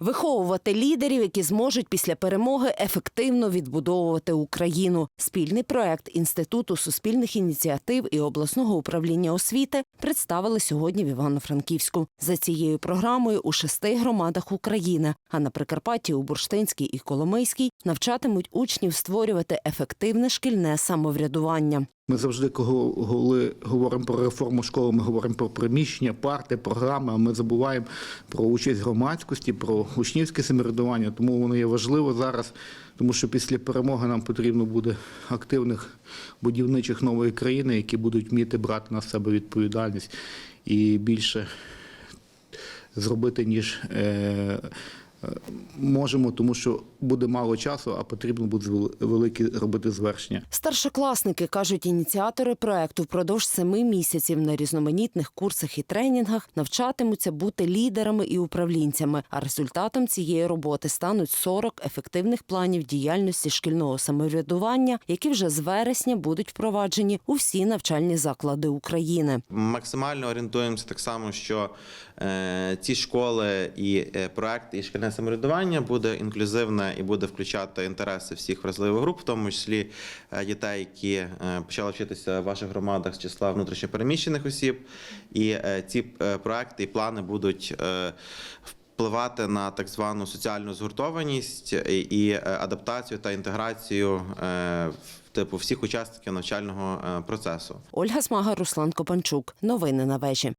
виховувати лідерів, які зможуть після перемоги ефективно відбудовувати Україну. Спільний проект Інституту суспільних ініціатив і обласного управління освіти представили сьогодні в Івано-Франківську. За цією програмою у шести громадах України, а на Прикарпатті у Бурштинській і Коломийській навчатимуть учнів створювати ефективне шкільне самоврядування. Ми завжди, коли говоримо про реформу школи, ми говоримо про приміщення, парти, програми. А ми забуваємо про участь громадськості, про учнівське самоврядування. Тому воно є важливо зараз, тому що після перемоги нам потрібно буде активних будівничих нової країни, які будуть вміти брати на себе відповідальність і більше зробити, ніж е, можемо, тому що буде мало часу, а потрібно буде вели- великі робити звершення. Старшокласники кажуть, ініціатори проекту впродовж семи місяців на різноманітних курсах і тренінгах навчатимуться бути лідерами і управлінцями. А результатом цієї роботи стануть 40 ефективних планів діяльності шкільного самоврядування, які вже з вересня будуть впроваджені у всі навчальні заклади України. Максимально орієнтуємося так само, що е, ці школи і е, проекти, і шкільне самоврядування буде інклюзивне і буде включати інтереси всіх вразливих груп, в тому числі е, дітей, які е, почали вчитися в ваших громадах з числа внутрішньопереміщених осіб. І е, ці проекти і плани будуть впливати на так звану соціальну згуртованість і, адаптацію та інтеграцію типу всіх учасників навчального процесу. Ольга Смага, Руслан Копанчук. Новини на вежі.